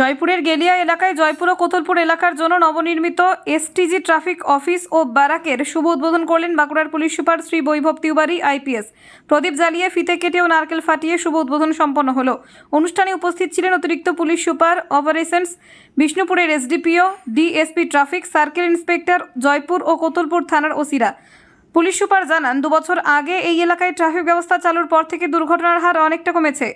জয়পুরের গেলিয়া এলাকায় জয়পুর ও কোতলপুর এলাকার জন্য নবনির্মিত S T G traffic office ও ব্যারাকের শুভ উদ্বোধন করলেন বাঁকুড়ার police super Shri Vaibhav Tiwari IPS প্রদীপ জ্বালিয়ে ফিতে কেটে ও নারকেল ফাটিয়ে শুভ উদ্বোধন সম্পন্ন হলো অনুষ্ঠানে উপস্থিত ছিলেন অতিরিক্ত পুলিশ সুপার অপারেশনস বিষ্ণুপুরের SDPO DSP traffic circle inspector Joypur ও কোতলপুর থানার ওসিরা পুলিশ সুপার জানান দুবছর আগে এই এলাকায় ট্রাফিক ব্যবস্থা চালুর পর থেকে দুর্ঘটনার হার অনেকটা কমেছে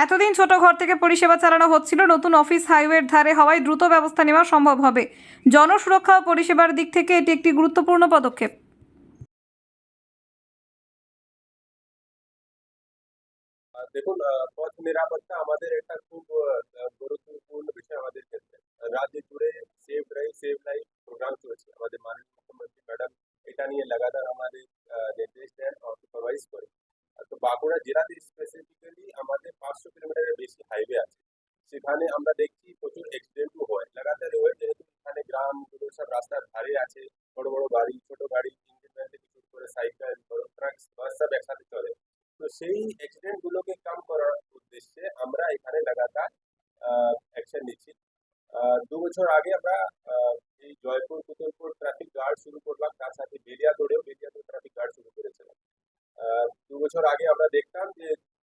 এতদিন ছোট ঘর থেকে পরিষেবা চালানো হচ্ছিল নতুন অফিস হাইওয়ের ধারে হওয়ায় দ্রুত ব্যবস্থা নেওয়া সম্ভব হবে জনসুরক্ষা ও পরিষেবার দিক থেকে এটি একটি গুরুত্বপূর্ণ পদক্ষেপ দেখুন পথ নিরাপত্তা আমাদের একটা খুব গুরুত্বপূর্ণ বিষয় আমাদের ক্ষেত্রে রাজ্যে আমাদের স্পেসিফিক্যালি আমাদের পাঁচশো কিলোমিটারের বেশি হাইওয়ে আছে সেখানে আমরা দেখছি প্রচুর অ্যাক্সিডেন্টও হয় লাগাতার হয়ে যেহেতু এখানে গ্রাম সব রাস্তার ধারে আছে বড় বড় গাড়ি ছোট গাড়ি ইঞ্জিন ভ্যান থেকে শুরু করে সাইকেল বড় ট্রাক বাস সব একসাথে চলে তো সেই অ্যাক্সিডেন্টগুলোকে কাম করার উদ্দেশ্যে আমরা এখানে লাগাতার অ্যাকশন নিচ্ছি দু বছর আগে আমরা এই জয়পুর কুতুলপুর ট্রাফিক গার্ড শুরু করলাম তার সাথে বেরিয়াদোড়েও বেরিয়াদোড় ট্রাফিক গার্ড শুরু করেছিলাম দু বছর আগে আমরা দেখতাম যে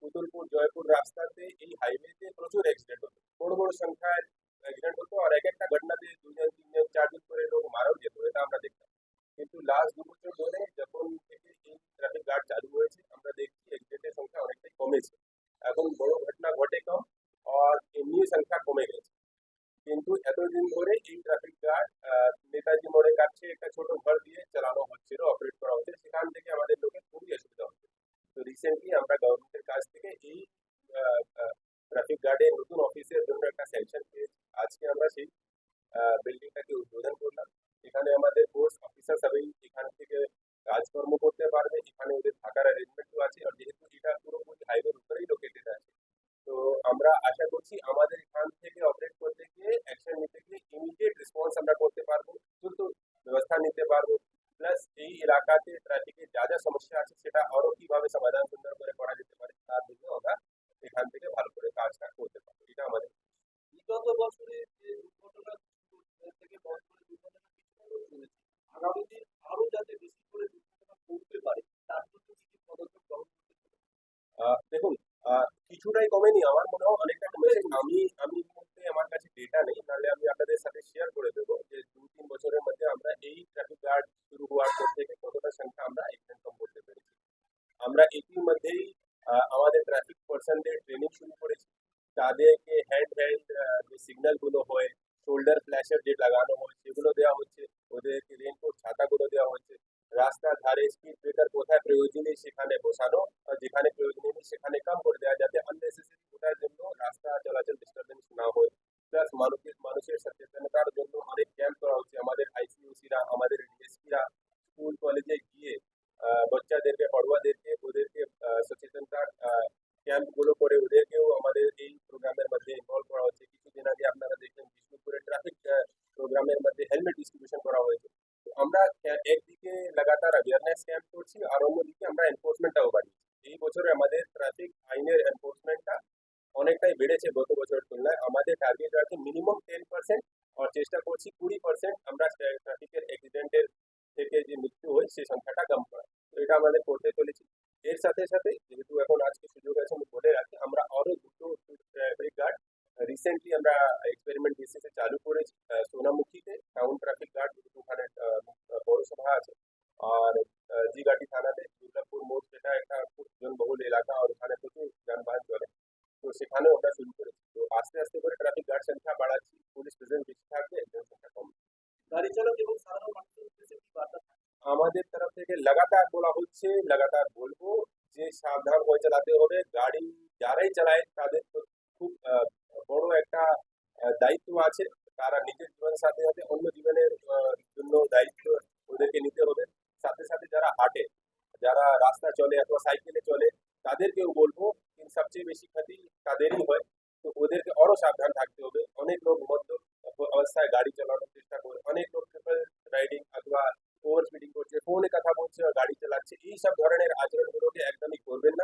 উদলপুর জয়পুর রাস্তাতে এই হাইওয়েতে প্রচুর অ্যাক্সিডেন্ট হতো বড় বড় সংখ্যায় অ্যাক্সিডেন্ট হতো আর এক একটা ঘটনাতে দুজন তিনজন চারজন করে লোক মারাও যেত এটা আমরা দেখতাম কিন্তু লাস্ট দু বছর ধরে যখন থেকে এই ট্রাফিক গার্ড চালু হয়েছে আমরা দেখছি অ্যাক্সিডেন্টের সংখ্যা অনেকটাই কমেছে এখন বড় ঘটনা ঘটে কম আর এমনি সংখ্যা কমে গেছে কিন্তু এতদিন ধরে এই ট্রাফিক গার্ড নেতাজি মোড়ের কাছে একটা ছোট ঘর দিয়ে চালানো হচ্ছিল অপারেট बिल्डिंग का के उद्घाटन बोला এখানে আমাদের পোস্ট অফিসারস এবং এখানকার থেকে কার্যক্রম করতে পারবে এখানে ওদের থাকার অ্যারেঞ্জমেন্টও আছে আর যেহেতু লিটার পুরো ওই হাইও উপরে লোকেটেড আছে তো আমরা আশা করছি আমাদেরখান থেকে অপারেট করতে গিয়ে অ্যাকশন নিতে গিয়ে ইমিডিয়েট রেসপন্স আমরা করতে পারবো যত ব্যবস্থা নিতে পারবো প্লাস এই এলাকার ট্র্যাফিকে ज्यादा समस्या আছে সেটা আরো কিভাবে সমাধান সুন্দর করে করা যেতে পারে তার দিকেও না এখানকার থেকে ভালো করে কাজটা করতে পারবো চুরাই কোম্পানি আমার অনেক অনেক নামে আমি আমি বলতে আমার কাছে ডেটা নেই তাহলে আমি আপনাদের সাথে শেয়ার করে দেব যে দুই তিন বছরের মধ্যে আমরা এই ট্রাফিক গার্ড শুরু হওয়ার কতটা সংখ্যা আমরা একদম বলতে পেরেছি আমরা এই মধ্যেই আমাদের ট্রাফিক পার্সনদের ট্রেনিং শুরু করেছে তার জন্য যে হেড রেইল যে সিগন্যাল গুলো হয় ショルダー ফ্ল্যাশার যে লাগানোর রাস্তার ধারে স্পিড ব্রেকার কোথায় প্রয়োজনীয় সেখানে বসানো আর যেখানে প্রয়োজনীয় সেখানে কম করে দেওয়া যাতে আননেসেসারি কোটার জন্য রাস্তা চলাচল ডিস্টারবেন্স না হয় প্লাস মানুষের মানুষের সচেতনতার জন্য অনেক ক্যাম্প করা হচ্ছে আমাদের আইসিওসিরা আমাদের ডিএসপিরা স্কুল কলেজে গিয়ে বাচ্চাদেরকে পড়ুয়াদেরকে ওদেরকে সচেতনতা ক্যাম্পগুলো করে ওদেরকেও আমাদের এই প্রোগ্রামের মধ্যে ইনভলভ করা হচ্ছে কিছুদিন আগে আপনারা দেখলেন বিষ্ণুপুরে ট্রাফিক প্রোগ্রামের মধ্যে হেলমেট ডিস্ট্রিবিউশন করা হয়েছে আমরা এক এ লাগাতার অ্যাওয়ারনেস ক্যাম্পোর্ছি অৰমৰিকি আমাৰ এনফোর্সমেন্ট আবাৰি। এই বছৰে আমাদে ট্ৰাফিক আইনৰ এনফোর্সমেন্টটা অনেকটাই বেৰেছে গত বছৰৰ তুলনাত। আমাদে টার্গেট আছে মিনিমাম 10% আৰু চেষ্টা কৰি পূৰী % আমাৰ সিৰিয়ট ট্ৰাফিকৰ এक्सीडेंटেৰৰ থকে যি মিছ হৈছে সেই সংখ্যাটা কম কৰা। এটা আমাদে ফুটে চলিছে। এৰ সাথে সাথে এটু এখন আৰু সুযোগ আছে মই ফুটে ৰাখি আমাৰ আৰু গুড ট্ৰেভী গার্ড ৰিসেন্টলি আমাৰ এক্সপেরিমেন্ট বিচিছে চালু কৰিছ সোনামুখীতে কাউণ্ট্ৰি ট্ৰাফিক গার্ড তো সেখানেও শুরু করেছি তো আস্তে আস্তে করে ট্রাফিক গার্ড সংখ্যা বাড়াচ্ছি পুলিশ প্রেজেন্ট বেশি থাকবে একজন সংখ্যা কম গাড়ি চালক এবং সাধারণ আমাদের তরফ থেকে লাগাতার বলা হচ্ছে লাগাতার বলবো যে সাবধান হয়ে চালাতে হবে গাড়ি যারাই চালায় তাদের খুব বড় একটা দায়িত্ব আছে তারা নিজের জীবনের সাথে সাথে অন্য জীবনের জন্য দায়িত্ব ওদেরকে নিতে হবে সাথে সাথে যারা হাঁটে যারা রাস্তা চলে অথবা সাইকেলে চলে তাদেরকেও বলবো সবচেয়ে বেশি ক্ষতি তাদেরই হয় তো ওদেরকে আরও সাবধান থাকতে হবে অনেক লোক মধ্য অবস্থায় গাড়ি চালানোর চেষ্টা করে অনেক লোক ট্রিপল রাইডিং অথবা ওভার স্পিডিং করছে ফোনে কথা বলছে গাড়ি চালাচ্ছে এই সব ধরনের আচরণগুলোকে একদমই করবেন